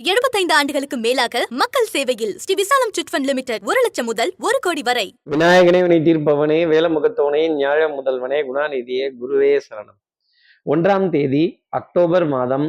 75 ஆண்டுகளுக்கு மேலாக மக்கள் சேவையில் ஸ்ரீ விசாலம் சிட்ஃபண்ட் லிமிடெட் ஒரு லட்சம் முதல் ஒரு கோடி வரை. விநாயகனே வினை தீர்ப்பவனே வேலமுகத்தவனே ஞாழ முதல்வனே குணாநிதியே குருவே சரணம். ஒன்றாம் தேதி அக்டோபர் மாதம்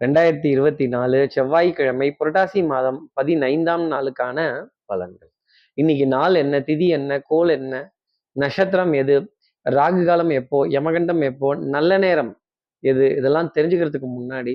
ரெண்டாயிரத்தி இருபத்தி நாலு செவ்வாய்க்கிழமை புரட்டாசி மாதம் பதினைந்தாம் நாளுக்கான பலன்கள். இன்னைக்கு நாள் என்ன திதி என்ன கோல் என்ன நட்சத்திரம் எது ராகு காலம் எப்போ யமகண்டம் எப்போ நல்ல நேரம் எது இதெல்லாம் தெரிஞ்சுக்கிறதுக்கு முன்னாடி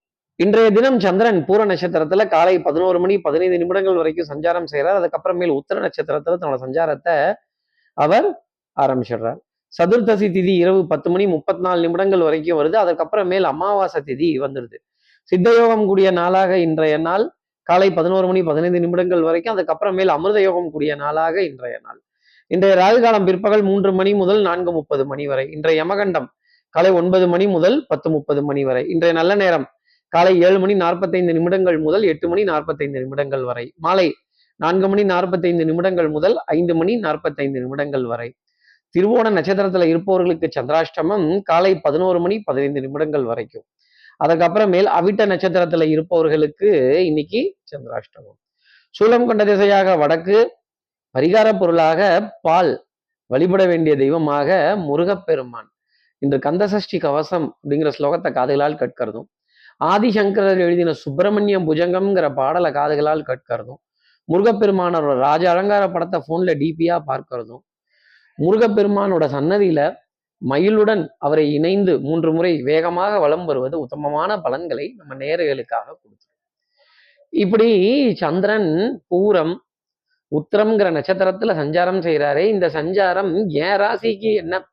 இன்றைய தினம் சந்திரன் பூர நட்சத்திரத்துல காலை பதினோரு மணி பதினைந்து நிமிடங்கள் வரைக்கும் சஞ்சாரம் செய்கிறார் அதுக்கப்புறமேல் உத்தர நட்சத்திரத்துல தன்னோட சஞ்சாரத்தை அவர் ஆரம்பிச்சிடுறார். சதுர்த்தசி திதி இரவு பத்து மணி முப்பத்தி நாலு நிமிடங்கள் வரைக்கும் வருது. அதுக்கப்புறமேல் அமாவாசை திதி வந்துடுது. சித்தயோகம் கூடிய நாளாக இன்றைய நாள். காலை பதினோரு மணி பதினைந்து நிமிடங்கள் வரைக்கும் அதுக்கப்புறமேல் அமிர்த யோகம் கூடிய நாளாக இன்றைய நாள். இன்றைய ராகுகாலம் பிற்பகல் மூன்று மணி முதல் நான்கு முப்பது மணி வரை. இன்றைய யமகண்டம் காலை ஒன்பது மணி முதல் பத்து முப்பது மணி வரை. இன்றைய நல்ல நேரம் காலை ஏழு மணி நாற்பத்தைந்து நிமிடங்கள் முதல் எட்டு மணி நாற்பத்தைந்து நிமிடங்கள் வரை. மாலை நான்கு மணி நாற்பத்தைந்து நிமிடங்கள் முதல் ஐந்து மணி நாற்பத்தைந்து நிமிடங்கள் வரை. திருவோண நட்சத்திரத்துல இருப்பவர்களுக்கு சந்திராஷ்டமம் காலை பதினோரு மணி பதினைந்து நிமிடங்கள் வரைக்கும். அதுக்கப்புறமேல் அவிட்ட நட்சத்திரத்துல இருப்பவர்களுக்கு இன்னைக்கு சந்திராஷ்டமம். சூலம் கொண்ட திசையாக வடக்கு பரிகார பொருளாக பால் வழிபட வேண்டிய தெய்வமாக முருகப்பெருமான். இன்று கந்தசஷ்டி கவசம் அப்படிங்கிற ஸ்லோகத்தை காதுகளால் கற்கிறதும். ஆதிசங்கரர் எழுதின சுப்பிரமணியம் புஜங்கம்ங்கிற பாடலை காதுகளால் கற்கிறதும் முருகப்பெருமானோட ராஜ அலங்கார படத்தை ஃபோனில் டிபியாக பார்க்கிறதும் முருகப்பெருமானோட சன்னதியில் மயிலுடன் அவரை இணைந்து மூன்று முறை வேகமாக வலம் வருவது உத்தமமான பலன்களை நம்ம நேர்களுக்காக கொடுத்துரும். இப்படி சந்திரன் பூரம் உத்திரம்ங்கிற நட்சத்திரத்துல சஞ்சாரம் செய்கிறாரே இந்த சஞ்சாரம் என் ராசிக்கு என்ன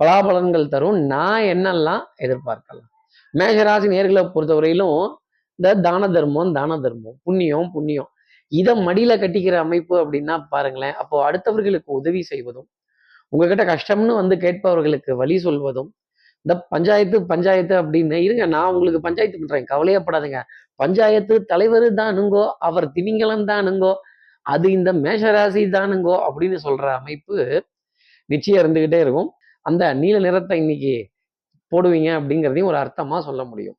பலாபலன்கள் தரும் நான் என்னெல்லாம் எதிர்பார்க்கலாம்? மேகராசி நேர்களை பொறுத்தவரையிலும் இந்த தான தர்மம் தான தர்மம் புண்ணியம் புண்ணியம். இதை மடியில கட்டிக்கிற அமைப்பு அப்படின்னா பாருங்களேன் அப்போ அடுத்தவர்களுக்கு உதவி செய்வதும் உங்ககிட்ட கஷ்டம்னு வந்து கேட்பவர்களுக்கு வழி சொல்வதும் இந்த பஞ்சாயத்து பஞ்சாயத்து அப்படின்னு இருங்க நான் உங்களுக்கு பஞ்சாயத்து பண்றேன் கவலையப்படாதுங்க. பஞ்சாயத்து தலைவர் தானுங்கோ அவர் திமிங்கலம் தானுங்கோ அது இந்த மேஷராசி தானுங்கோ அப்படின்னு சொல்ற அமைப்பு நிச்சயம் இருந்துகிட்டே இருக்கும். அந்த நீல நிறத்தை இன்னைக்கு போடுவீங்க அப்படிங்கிறதையும் ஒரு அர்த்தமா சொல்ல முடியும்.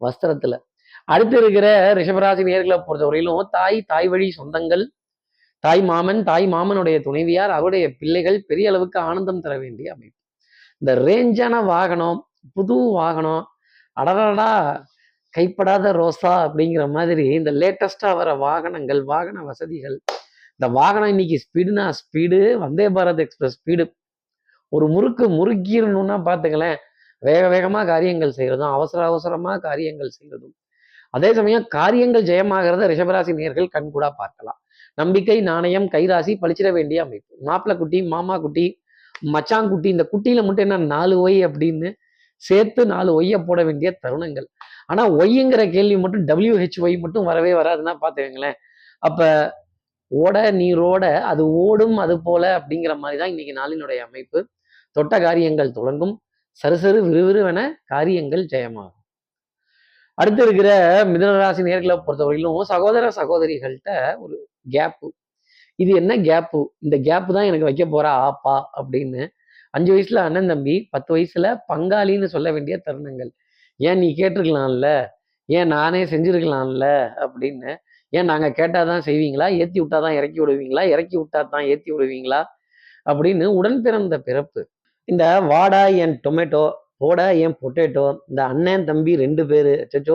வஸ்திரத்துல. அடுத்து இருக்கிற ரிஷபராசி நேர்களை பொறுத்தவரையிலும் தாய் தாய் வழி சொந்தங்கள் தாய் மாமன் தாய் மாமனுடைய துணைவியார் அவருடைய பிள்ளைகள் பெரிய அளவுக்கு ஆனந்தம் தர வேண்டிய அமைப்பு. இந்த ரேஞ்சான வாகனம் புது வாகனம் அடடடா கைப்படாத ரோசா அப்படிங்கிற மாதிரி இந்த லேட்டஸ்டாக வர வாகனங்கள் வாகன வசதிகள். இந்த வாகனம் இன்னைக்கு ஸ்பீடுனா speed Vande Bharat express speed ஒரு முறுக்கு முறுக்கிடணும்னா பார்த்துங்களேன் வேக வேகமாக காரியங்கள் செய்கிறதும் அவசர அவசரமாக காரியங்கள் செய்கிறதும் அதே சமயம் காரியங்கள் ஜெயமாகிறத ரிஷபராசி நேர்கள் கண்கூடா பார்க்கலாம். நம்பிக்கை நாணயம் கைராசி பழிச்சிட வேண்டிய அமைப்பு. மாப்பிள்ள குட்டி மாமா குட்டி மச்சாங்குட்டி இந்த குட்டியில மட்டும் என்ன நாலு ஒய் அப்படின்னு சேர்த்து நாலு ஒய்யை போட வேண்டிய தருணங்கள். ஆனா ஒய்ங்கிற கேள்வி மட்டும் டபிள்யூஹெச் ஒய் மட்டும் வரவே வராதுன்னா பார்த்துக்கங்களேன் அப்ப ஓட நீரோட அது ஓடும் அது போல அப்படிங்கிற மாதிரி தான் இன்னைக்கு நாளினுடைய அமைப்பு. தொட்ட காரியங்கள் தொடங்கும். சருசரு விறுவிறுவென காரியங்கள் ஜெயமாகும். அடுத்து இருக்கிற மிதனராசி நேர்களை பொறுத்தவரையிலும் சகோதர சகோதரிகள்கிட்ட ஒரு கேப்பு இது என்ன கேப்பு இந்த கேப்பு தான் எனக்கு வைக்க போறா ஆப்பா அப்படின்னு. அஞ்சு வயசுல அண்ணன் தம்பி பத்து வயசுல பங்காளின்னு சொல்ல வேண்டிய தருணங்கள். ஏன் நீ கேட்டிருக்கலாம்ல? ஏன் நானே செஞ்சிருக்கலாம்ல? அப்படின்னு. ஏன் நாங்கள் கேட்டால் தான் செய்வீங்களா? ஏற்றி விட்டா தான் இறக்கி விடுவீங்களா? இறக்கி விட்டா தான் ஏற்றி விடுவீங்களா? அப்படின்னு உடன் பிறந்த பிறப்பு. இந்த வாடா என் டொமேட்டோ போடா என் பொட்டேட்டோ இந்த அண்ணன் தம்பி ரெண்டு பேரு சச்சோ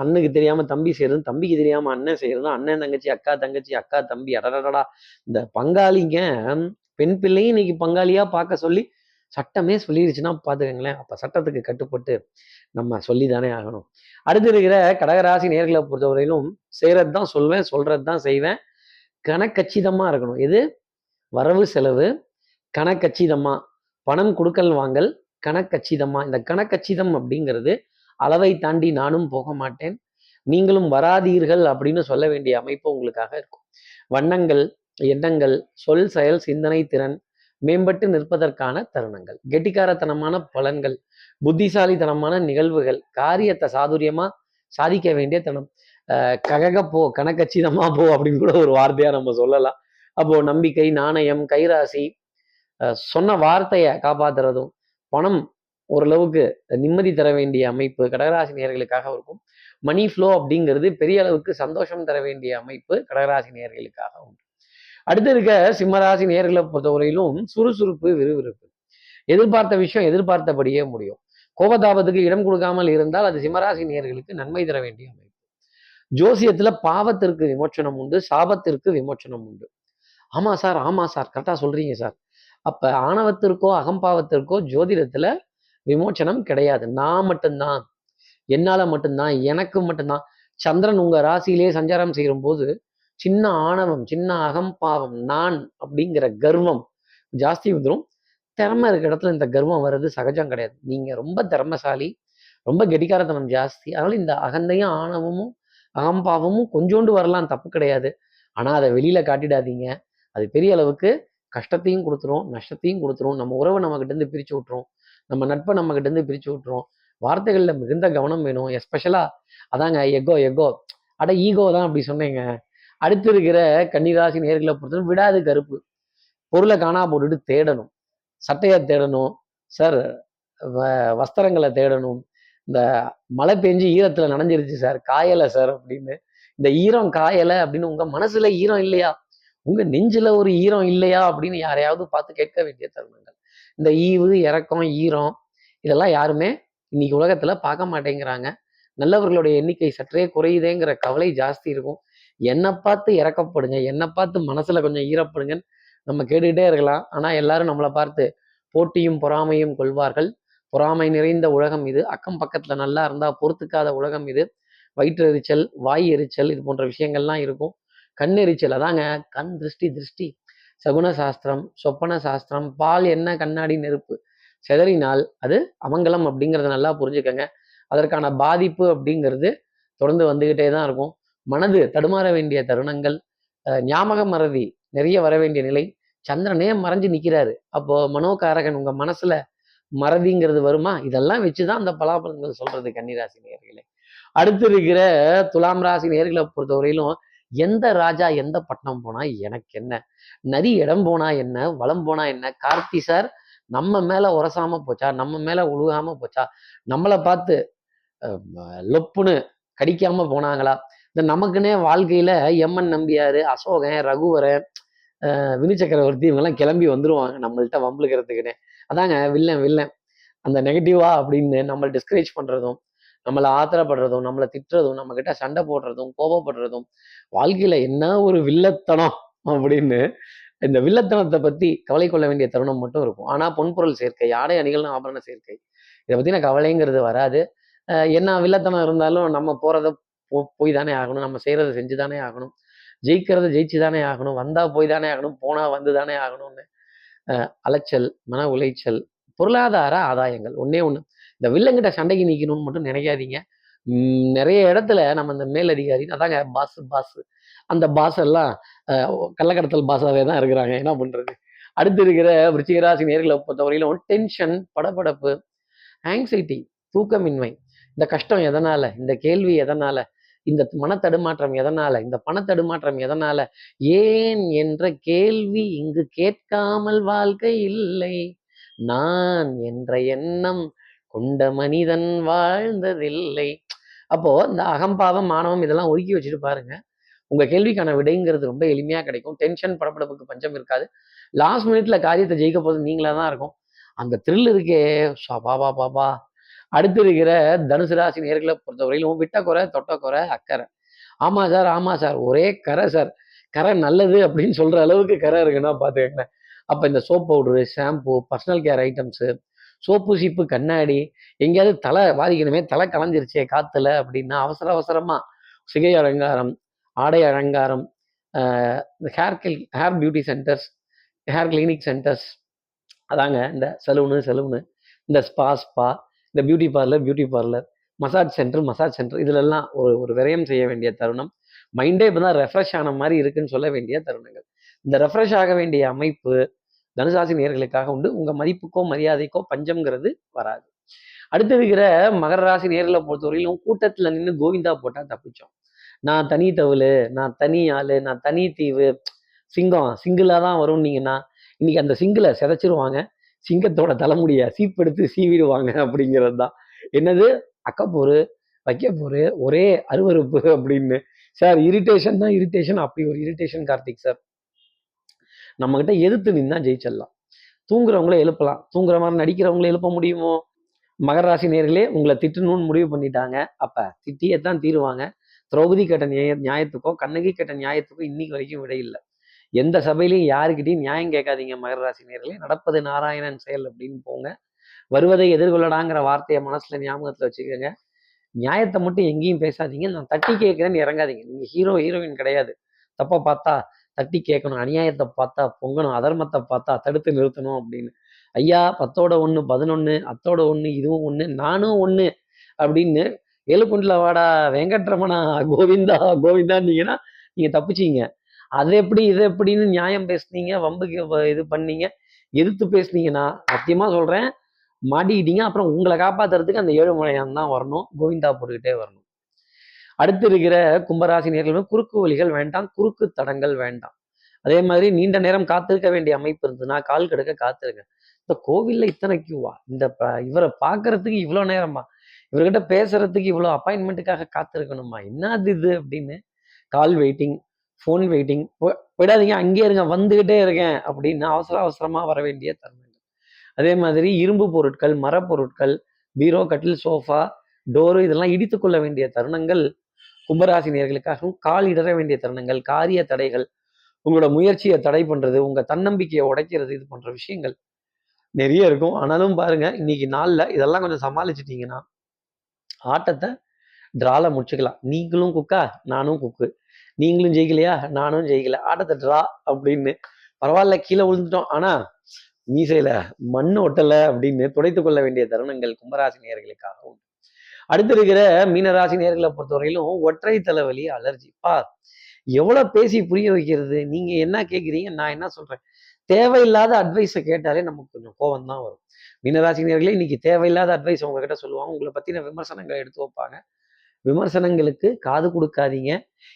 அண்ணுக்கு தெரியாம தம்பி செய்யறது தம்பிக்கு தெரியாம அண்ணன் செய்யறது அண்ணன் தங்கச்சி அக்கா தங்கச்சி அக்கா தம்பி அடடடா இந்த பங்காளிங்க பெண் பிள்ளையும் இன்னைக்கு பங்காளியா பார்க்க சொல்லி சட்டமே சொல்லிடுச்சுன்னா பாத்துக்கங்களேன் அப்ப சட்டத்துக்கு கட்டுப்பட்டு நம்ம சொல்லி தானே ஆகணும். அடுத்து இருக்கிற கடகராசி நேர்களை பொறுத்தவரையிலும் செய்கிறது தான் சொல்வேன் சொல்கிறது தான் செய்வேன். கணக்கச்சிதமா இருக்கணும். எது? வரவு செலவு. கணக்கச்சிதமா. பணம் கொடுக்கல் வாங்கல் கணக்கச்சிதமா இந்த கணக்கச்சிதம் அப்படிங்கிறது அளவை தாண்டி நானும் போக மாட்டேன். நீங்களும் வராதீர்கள் அப்படின்னு சொல்ல வேண்டிய அமைப்பு உங்களுக்காக இருக்கும். வண்ணங்கள் எண்ணங்கள் சொல் செயல் சிந்தனை திறன் மேம்பட்டு நிற்பதற்கான தருணங்கள். கெட்டிக்காரத்தனமான பலன்கள் புத்திசாலித்தனமான நிகழ்வுகள் காரியத்தை சாதுரியமா சாதிக்க வேண்டிய தனம். அஹ் ககக போ கணக்கச்சிதமா போ அப்படின்னு கூட ஒரு வார்த்தையா நம்ம சொல்லலாம். அப்போ நம்பிக்கை நாணயம் கைராசி சொன்ன வார்த்தையை காப்பாத்துறதும் பணம் ஓரளவுக்கு நிம்மதி தர வேண்டிய அமைப்பு கடகராசி நேர்களுக்காக இருக்கும். மணி ஃப்ளோ அப்படிங்கிறது பெரிய அளவுக்கு சந்தோஷம் தர வேண்டிய அமைப்பு கடகராசி நேர்களுக்காக உண்டு. அடுத்து இருக்க சிம்மராசி நேர்களை பொறுத்தவரையிலும் சுறுசுறுப்பு விறுவிறுப்பு. எதிர்பார்த்த விஷயம் எதிர்பார்த்தபடியே முடியும். கோபதாபத்துக்கு இடம் கொடுக்காமல் இருந்தால் அது சிம்மராசி நேர்களுக்கு நன்மை தர வேண்டிய அமைப்பு. ஜோசியத்துல பாவத்திற்கு விமோச்சனம் உண்டு சாபத்திற்கு விமோச்சனம் உண்டு. ஆமா சார் ஆமா சார் கரெக்டா சொல்றீங்க சார். அப்ப ஆணவத்திற்கோ அகம்பாவத்திற்கோ ஜோதிடத்துல விமோச்சனம் கிடையாது. நான் மட்டும்தான். என்னால மட்டும்தான். எனக்கு மட்டும்தான். சந்திரன் உங்க ராசியிலே சஞ்சாரம் செய்யும் போது சின்ன ஆணவம் சின்ன அகம்பாவம் நான் அப்படிங்கிற கர்வம் ஜாஸ்தி வந்துடும் திறமை இருக்க இடத்துல இந்த கர்வம் வர்றது சகஜம் கிடையாது. நீங்க ரொம்ப திறமைசாலி ரொம்ப கெட்டிக்காரத்தனம் ஜாஸ்தி. அதனால இந்த அகந்தையும் ஆணவமும் அகம்பாவமும் கொஞ்சோண்டு வரலாம். தப்பு கிடையாது. ஆனா அதை வெளியில காட்டிடாதீங்க. அது பெரிய அளவுக்கு கஷ்டத்தையும் கொடுத்துரும் நஷ்டத்தையும் கொடுத்துரும். நம்ம உறவை நம்ம கிட்ட இருந்து பிரிச்சு விட்டுரும். நம்ம நட்பை நம்ம கிட்ட இருந்து பிரிச்சு விட்டுரும். வார்த்தைகளில் மிகுந்த கவனம் வேணும். எஸ்பெஷலா அதாங்க எகோ எகோ அட ஈகோ தான் அப்படி சொன்னீங்க. அடுத்து இருக்கிற கன்னிராசி நேர்களை பொறுத்தவரை விடாது கருப்பு. பொருளை காணா போட்டுட்டு தேடணும். சட்டையை தேடணும். சார் வ- வஸ்திரங்களை தேடணும். இந்த மழை பெஞ்சு ஈரத்துல நனைஞ்சிருச்சு சார். காயலை சார் அப்படின்னு. இந்த ஈரம் காயலை அப்படின்னு உங்க மனசுல ஈரம் இல்லையா? உங்க நெஞ்சில் ஒரு ஈரம் இல்லையா அப்படின்னு யாரையாவது பார்த்து கேட்க வேண்டிய தருணங்கள். இந்த ஈவு இறக்கம் ஈரம் இதெல்லாம் யாருமே இன்னைக்கு உலகத்துல பார்க்க மாட்டேங்கிறாங்க. நல்லவர்களுடைய எண்ணிக்கை சற்றே குறையுதேங்கிற கவலை ஜாஸ்தி இருக்கும். என்னை பார்த்து இறக்கப்படுங்க என்னை பார்த்து மனசுல கொஞ்சம் ஈரப்படுங்கன்னு நம்ம கேட்டுக்கிட்டே இருக்கலாம். ஆனா எல்லாரும் நம்மளை பார்த்து போட்டியும் பொறாமையும் கொள்வார்கள். பொறாமை நிறைந்த உலகம் இது. அக்கம் பக்கத்துல நல்லா இருந்தா பொறுத்துக்காத உலகம் இது. வயிற்று எரிச்சல் வாய் எரிச்சல் இது போன்ற விஷயங்கள்லாம் இருக்கும். கண்ணெரிச்சல் அதாங்க கண் திருஷ்டி திருஷ்டி. சகுன சாஸ்திரம் சொப்பன சாஸ்திரம் பால் என்ன கண்ணாடி நெருப்பு செதறினால் அது அமங்கலம் அப்படிங்கிறத நல்லா புரிஞ்சுக்கங்க. அதற்கான பாதிப்பு அப்படிங்கிறது தொடர்ந்து வந்துக்கிட்டே தான் இருக்கும். மனது தடுமாற வேண்டிய தருணங்கள் ஞாபக மறதி நிறைய வர வேண்டிய நிலை. சந்திரனே மறைஞ்சு நிற்கிறாரு அப்போ மனோகாரகன் உங்கள் மனசில் மறதிங்கிறது வருமா? இதெல்லாம் வச்சு தான் அந்த பலாபலங்கள் சொல்கிறது கன்னிராசி நேர்களை அடுத்து இருக்கிற துலாம் ராசி நேர்களை பொறுத்தவரையிலும் எந்த ராஜா எந்த பட்டணம் போனா எனக்கு என்ன? நதி இடம் போனா என்ன? வளம் போனா என்ன? கார்த்தி சார் நம்ம மேல உரசாம போச்சா? நம்ம மேல உழுகாம போச்சா? நம்மளை பார்த்து லொப்புன்னு கடிக்காம போனாங்களா? இந்த நமக்குன்னே வாழ்க்கையில எம்என் நம்பியாரு அசோகன் ரகுவரன் வினிச்சக்கரவர்த்தி வினு சக்கரவர்த்தி இவங்கெல்லாம் கிளம்பி வந்துருவாங்க நம்மள்ட்ட வம்பளுக்கிறதுக்குன்னு அதாங்க வில்லன் வில்லன். அந்த நெகட்டிவா அப்படின்னு நம்மளை டிஸ்கரேஜ் பண்றதும் நம்மளை ஆத்திரப்படுறதும் நம்மளை திட்டுறதும் நம்ம கிட்ட சண்டை போடுறதும் கோபப்படுறதும் வாழ்க்கையில என்ன ஒரு வில்லத்தனம் அப்படின்னு இந்த வில்லத்தனத்தை பத்தி கவலை கொள்ள வேண்டிய தருணம் மட்டும் இருக்கும். ஆனா பொன்பொருள் சேர்க்கை ஆடை அணிகள் ஆபரண சேர்க்கை இதை பத்தின கவலைங்கிறது வராது. என்ன வில்லத்தனம் இருந்தாலும் நம்ம போறத போய் தானே ஆகணும். நம்ம செய்யறத செஞ்சு தானே ஆகணும். ஜெயிக்கிறத ஜெயிச்சு தானே ஆகணும். வந்தா போய் தானே ஆகணும். போனா வந்து தானே ஆகணும்னு. அஹ் அலைச்சல் மன உளைச்சல் பொருளாதார ஆதாயங்கள் ஒன்னே ஒண்ணு. இந்த வில்லங்கிட்ட சண்டைக்கு நிற்கணும்னு மட்டும் நினைக்காதீங்க. நிறைய இடத்துல நம்ம இந்த மேலதிகாரி அதாங்க பாஸ் பாஸ். அந்த பாஸ் எல்லாம் கள்ளக்கடத்தல் பாஸாகவே தான் இருக்கிறாங்க. என்ன பண்ணுறது அடுத்து இருக்கிற விருச்சிகராசி நேர்களை பொறுத்தவரையிலும் டென்ஷன் படபடப்பு ஆங்ஸைட்டி தூக்கமின்மை. இந்த கஷ்டம் எதனால? இந்த கேள்வி எதனால? இந்த மனத்தடுமாற்றம் எதனால் எதனால? இந்த பணத்தடுமாற்றம் எதனால? ஏன் என்ற கேள்வி இங்கு கேட்காமல் வாழ்க்கை இல்லை. நான் என்ற எண்ணம் கொண்ட மனிதன் வாழ்ந்ததில்லை. அப்போ இந்த அகம்பாவம் மானவம் இதெல்லாம் ஒதுக்கி வச்சுட்டு பாருங்க. உங்க கேள்விக்கான விடைங்கிறது ரொம்ப எளிமையா கிடைக்கும். டென்ஷன் படப்படப்புக்கு பஞ்சம் இருக்காது. லாஸ்ட் மினிட்ல காரியத்தை ஜெயிக்க போது நீங்களா தான் இருக்கும். அந்த த்ரில் இருக்கே. பாபா பாபா அடுத்து இருக்கிற தனுசு ராசி நேர்களை பொறுத்தவரையிலும் விட்ட குறை தொட்ட குறை அக்கறை. ஆமா சார் ஆமா சார். ஒரே கரை சார். கரை நல்லது அப்படின்னு சொல்ற அளவுக்கு கரை இருக்குன்னா பாத்துக்கங்க அப்ப இந்த soap powder shampoo personal care items soap சீப்பு கண்ணாடி எங்கேயாவது தலை வாதிக்கணுமே தலை கலைஞ்சிருச்சே காத்துல அப்படின்னா அவசர அவசரமா சிகை அலங்காரம் ஆடை அலங்காரம் இந்த hair kill hair beauty centres hair clinic centres அதாங்க இந்த சலூனு சலூனு இந்த ஸ்பா ஸ்பா இந்த beauty parlour beauty parlour massage centre massage centre இதுலெல்லாம் ஒரு ஒரு விரயம் செய்ய வேண்டிய தருணம். மைண்டே இப்போ தான் ரெஃப்ரெஷ் ஆன மாதிரி இருக்குன்னு சொல்ல வேண்டிய தருணங்கள். இந்த ரெஃப்ரெஷ் ஆக வேண்டிய அமைப்பு தனுசாசி நேர்களுக்காக உண்டு. உங்க மதிப்புக்கோ மரியாதைக்கோ பஞ்சம்ங்கிறது வராது. அடுத்து இருக்கிற மகர ராசி நேர்களை பொறுத்தவரையிலும் கூட்டத்துல நின்று கோவிந்தா போட்டா தப்பிச்சோம். நான் தனி தவுளு நான் தனி ஆளு நான் தனி தீவு சிங்கம் சிங்கிளா தான் வரும்னீங்கன்னா இன்னைக்கு அந்த சிங்கிளை சிதைச்சிருவாங்க. சிங்கத்தோட தலைமுடிய சீப்பெடுத்து சீவிடுவாங்க அப்படிங்கிறது தான். என்னது? அக்கப்போரு வைக்கப்போரு ஒரே அருவருப்பு அப்படின்னு. சார் இரிட்டேஷன் தான் இரிட்டேஷன் அப்படி ஒரு இரிட்டேஷன் கார்த்திக் சார். நம்ம கிட்ட எதிர்த்து நின்னா ஜெயிச்சிடலாம். தூங்குறவங்கள எழுப்பலாம். தூங்குற மாதிரி நடிக்கிறவங்கள எழுப்ப முடியுமோ? மகர ராசி நேர்களே உங்களை திட்டணும்னு முடிவு பண்ணிட்டாங்க. அப்ப திட்டியே தான் தீருவாங்க. திரௌபதி கேட்ட நியாய நியாயத்துக்கோ கண்ணகி கேட்ட நியாயத்துக்கோ இன்னைக்கு வரைக்கும் விடை இல்லை. எந்த சபையிலையும் யாருக்கிட்டையும் நியாயம் கேட்காதீங்க மகர ராசி நேர்களே நடப்பது நாராயணன் செயல் அப்படின்னு போங்க. வருவதை எதிர்கொள்ளடாங்கிற வார்த்தையை மனசுல ஞாபகத்துல வச்சுக்கோங்க. நியாயத்தை மட்டும் எங்கேயும் பேசாதீங்க. நான் தட்டி கேட்கிறேன்னு இறங்காதீங்க. நீங்க ஹீரோ ஹீரோயின் கிடையாது. தப்பா பார்த்தா தட்டி கேட்கணும். அநியாயத்தை பார்த்தா பொங்கணும். அதர்மத்தை பார்த்தா தடுத்து நிறுத்தணும் அப்படின்னு. ஐயா பத்தோட ஒன்று பதினொன்று அத்தோட ஒன்று இதுவும் ஒன்று நானும் ஒன்று அப்படின்னு ஏழுக்குண்டில் வாடா வெங்கட்ரமணா கோவிந்தா கோவிந்தான்னீங்கன்னா நீங்கள் தப்பிச்சிங்க. அது எப்படி இது எப்படின்னு நியாயம் பேசுனீங்க வம்புக்கு இது பண்ணீங்க எதிர்த்து பேசுனீங்கன்னா சத்தியமாக சொல்கிறேன் மாட்டிக்கிட்டீங்க அப்புறம் உங்களை காப்பாற்றுறதுக்கு அந்த ஏழு முறையான் தான் வரணும் கோவிந்தா போட்டுக்கிட்டே வரணும். அடுத்து இருக்கிற கும்பராசி நேர்களுமே குறுக்கு வழிகள் வேண்டாம் குறுக்கு தடங்கள் வேண்டாம். அதே மாதிரி நீண்ட நேரம் காத்திருக்க வேண்டிய அமைப்பு இருந்ததுன்னா கால் கெடுக்க காத்திருங்க. இந்த கோவில்ல இத்தனை கியூவா இந்த இவரை பார்க்கறதுக்கு இவ்வளோ நேரமா? இவர்கிட்ட பேசுறதுக்கு இவ்வளோ அப்பாயின்மெண்ட்டுக்காக காத்திருக்கணுமா? என்னது இது அப்படின்னு கால் வெயிட்டிங் ஃபோன் வெயிட்டிங் போயிடாதீங்க அங்கேயே இருங்க வந்துகிட்டே இருக்கேன் அப்படின்னு அவசர அவசரமா வர வேண்டிய தருணங்கள். அதே மாதிரி இரும்பு பொருட்கள் மரப்பொருட்கள் பீரோ கட்டில் சோஃபா டோரு இதெல்லாம் இடித்து கொள்ள வேண்டிய தருணங்கள் கும்பராசி நேர்களுக்காகவும் கால் இடற வேண்டிய தருணங்கள் காரிய தடைகள் உங்களோட முயற்சியை தடை பண்றது உங்க தன்னம்பிக்கையை உடைக்கிறது இது போன்ற விஷயங்கள் நிறைய இருக்கும். ஆனாலும் பாருங்க இன்னைக்கு நாள்ல இதெல்லாம் கொஞ்சம் சமாளிச்சிட்டீங்கன்னா ஆட்டத்தை டிரால முடிச்சுக்கலாம். நீங்களும் குக்கா நானும் குக்கு. நீங்களும் ஜெயிக்கலையா? நானும் ஜெயிக்கல. ஆட்டத்தை டிரா அப்படின்னு பரவாயில்ல கீழே விழுந்துட்டோம். ஆனா மீசையில மண் ஒட்டலை அப்படின்னு துடைத்து கொள்ள வேண்டிய தருணங்கள் கும்பராசி உண்டு அடுத்து இருக்கிற மீனராசி நேர்களை பொறுத்தவரையிலும் ஒற்றை தலைவலி அலர்ஜி. பா எவ்வளவு பேசி புரிய வைக்கிறது? நீங்க என்ன கேக்குறீங்க? நான் என்ன சொல்றேன்? தேவையில்லாத அட்வைஸை கேட்டாலே நமக்கு கொஞ்சம் கோவம் தான் வரும் மீனராசினியர்களே இன்னைக்கு தேவையில்லாத அட்வைஸ் உங்ககிட்ட சொல்லுவாங்க. உங்களை பத்தின விமர்சனங்களை எடுத்து வைப்பாங்க. விமர்சனங்களுக்கு காது கொடுக்காதீங்க.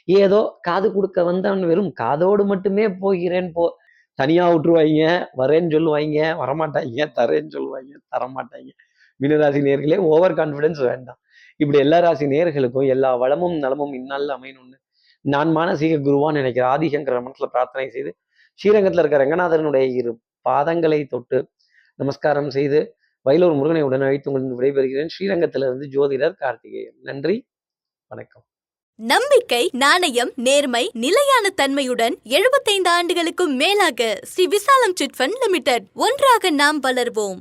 ஏதோ காது கொடுக்க வந்தவன் வெறும் காதோடு மட்டுமே போகிறேன் போ தனியா விட்டுருவாங்க வரேன்னு சொல்லுவாங்க வரமாட்டாங்க தரேன்னு சொல்லுவாங்க தரமாட்டாங்க மீனராசி நேர்களே ஓவர் கான்ஃபிடன்ஸ் வேண்டாம். இப்படி எல்லா ராசி நேர்களுக்கும் எல்லா வளமும் நலமும் இந்நாளில் அமையணும்னு நான் மானசீக குருவான்னு நினைக்கிற ஆதிசங்கர மனசுல பிரார்த்தனை செய்து ஸ்ரீரங்கத்தில் இருக்கிற ரங்கநாதனுடைய இரு பாதங்களை தொட்டு நமஸ்காரம் செய்து வயலூர் முருகனை உடன் அழைத்து உங்களுக்கு விடைபெறுகிறேன். ஸ்ரீரங்கத்திலிருந்து ஜோதிடர் கார்த்திகேயன். நன்றி வணக்கம். நம்பிக்கை நாணயம் நேர்மை நிலையான தன்மையுடன் 75 ஆண்டுகளுக்கும் மேலாக ஸ்ரீ விசாலம் சிட் ஃபண்ட் லிமிடெட் ஒன்றாக நாம் வளர்வோம்.